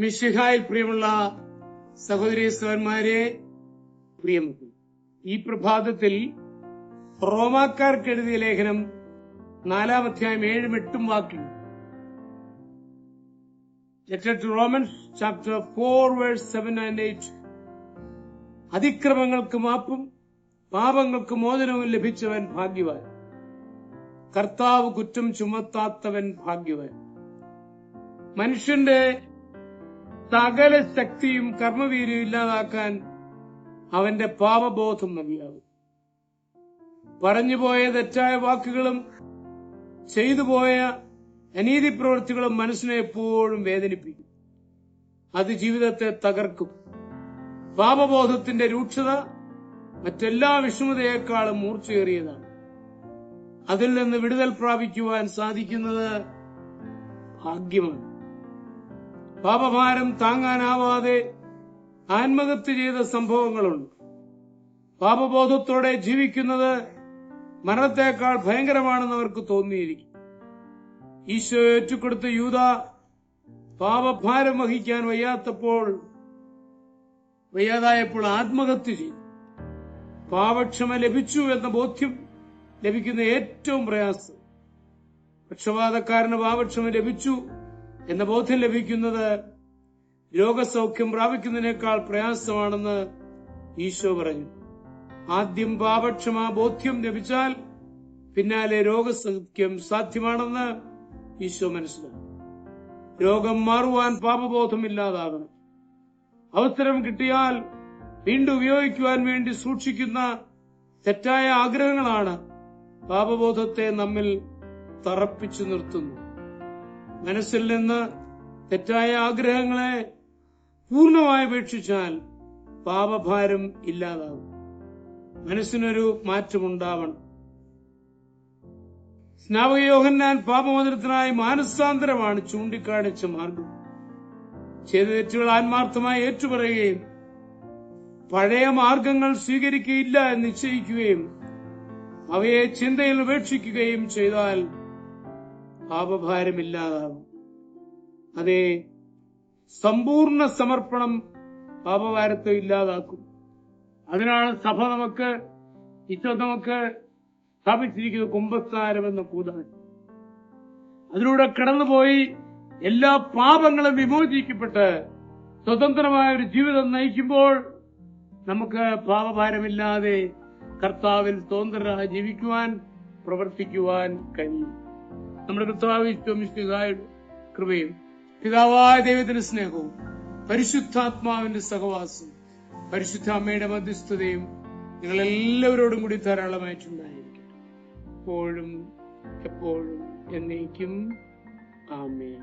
മിഷിഹായിൽ പ്രിയമുള്ള സഹോദരി സഹോദരന്മാരെ പ്രിയം ഈ പ്രഭാതത്തിൽ റോമാക്കാർക്ക് എഴുതിയ ലേഖനം നാലാം അധ്യായം ഏഴും എട്ടും വാക്യം Romans chapter four verse 4 and 7 and 8 അതിക്രമങ്ങൾക്ക് മാപ്പും പാപങ്ങൾക്ക് മോചനവും ലഭിച്ചവൻ ഭാഗ്യവാൻ. കർത്താവ് കുറ്റം ചുമത്താത്തവൻ ഭാഗ്യവാൻ. മനുഷ്യന്റെ സകല ശക്തിയും കർമ്മവീര്യം ഇല്ലാതാക്കാൻ അവന്റെ പാപബോധം മതിയാകും. പറഞ്ഞുപോയ തെറ്റായ വാക്കുകളും ചെയ്തുപോയ അനീതി പ്രവൃത്തികളും മനസ്സിനെ എപ്പോഴും വേദനിപ്പിക്കും. അത് ജീവിതത്തെ തകർക്കും. പാപബോധത്തിന്റെ രൂക്ഷത മറ്റെല്ലാ വിഷമതയേക്കാളും മൂർച്ചയേറിയതാണ്. അതിൽ നിന്ന് വിടുതൽ പ്രാപിക്കുവാൻ സാധിക്കുന്നത് ഭാഗ്യമാണ്. പാപഭാരം താങ്ങാനാവാതെ ആത്മഹത്യ ചെയ്ത സംഭവങ്ങളുണ്ട്. പാപബോധത്തോടെ ജീവിക്കുന്നത് മരണത്തെക്കാൾ ഭയങ്കരമാണെന്ന് അവർക്ക് തോന്നിയിരിക്കും. ഈശോ ഏറ്റുകൊടുത്ത യൂത പാപഭാരം വഹിക്കാൻ വയ്യാത്തപ്പോൾ വയ്യാതായപ്പോൾ ആത്മഹത്യ ചെയ്തു. പാപക്ഷമ ലഭിച്ചു എന്ന ബോധ്യം ലഭിക്കുന്ന ഏറ്റവും പ്രയാസം. പക്ഷപാതക്കാരന് പാപക്ഷമ ലഭിച്ചു. എന്ന ബോധ്യം ലഭിക്കുന്നത് രോഗസൗഖ്യം പ്രാപിക്കുന്നതിനേക്കാൾ പ്രയാസമാണെന്ന് ഈശോ പറഞ്ഞു. ആദ്യം പാപക്ഷമ ബോധ്യം ലഭിച്ചാൽ പിന്നാലെ രോഗസൗഖ്യം സാധ്യമാണെന്ന് ഈശോ മനസ്സിലാക്കി. രോഗം മാറുവാൻ പാപബോധം ഇല്ലാതാകണം. അവസരം കിട്ടിയാൽ വീണ്ടും ഉപയോഗിക്കുവാൻ വേണ്ടി സൂക്ഷിക്കുന്ന തെറ്റായ ആഗ്രഹങ്ങളാണ് പാപബോധത്തെ നമ്മിൽ തറപ്പിച്ചു നിർത്തുന്നു മനസ്സിൽ നിന്ന് തെറ്റായ ആഗ്രഹങ്ങളെ പൂർണമായി ഉപേക്ഷിച്ചാൽ പാപഭാരം ഇല്ലാതാകും മനസ്സിനൊരു മാറ്റമുണ്ടാവണം. സ്നാപകയോഹന്നാൻ പാപമോചനത്തിനായി മാനസാന്തരമാണ് ചൂണ്ടിക്കാണിച്ച മാർഗം. ചെയ്ത തെറ്റുകൾ ആത്മാർത്ഥമായി ഏറ്റുപറയുകയും പഴയ മാർഗങ്ങൾ സ്വീകരിക്കുകയില്ല എന്ന് നിശ്ചയിക്കുകയും അവയെ ചിന്തയിൽ ഉപേക്ഷിക്കുകയും ചെയ്താൽ പാപഭാരമില്ലാതാകും അതെ സമ്പൂർണ സമർപ്പണം പാപഭാരത്തെ ഇല്ലാതാക്കും. അതിനാണ് സഭ നമുക്ക് ഇപ്പോൾ നമുക്ക് സ്ഥാപിച്ചിരിക്കുന്ന കുംഭസ്ഥാനം എന്ന കൂതാൻ അതിലൂടെ കടന്നുപോയി എല്ലാ പാപങ്ങളും വിമോചിക്കപ്പെട്ട് സ്വതന്ത്രമായ ഒരു ജീവിതം നയിക്കുമ്പോൾ നമുക്ക് പാപഭാരമില്ലാതെ കർത്താവിൽ സ്വതന്ത്രരായി ജീവിക്കുവാൻ പ്രവർത്തിക്കുവാൻ കഴിയും. നമ്മുടെ കർത്താവ് കൃപയും പിതാവായ ദൈവത്തിന്റെ സ്നേഹവും പരിശുദ്ധാത്മാവിന്റെ സഹവാസവും പരിശുദ്ധ അമ്മയുടെ മധ്യസ്ഥതയും നിങ്ങൾ എല്ലാവരോടും കൂടി ധാരാളമായിട്ടുണ്ടായിരിക്കും എപ്പോഴും എപ്പോഴും എന്നേക്കും ആമേൻ.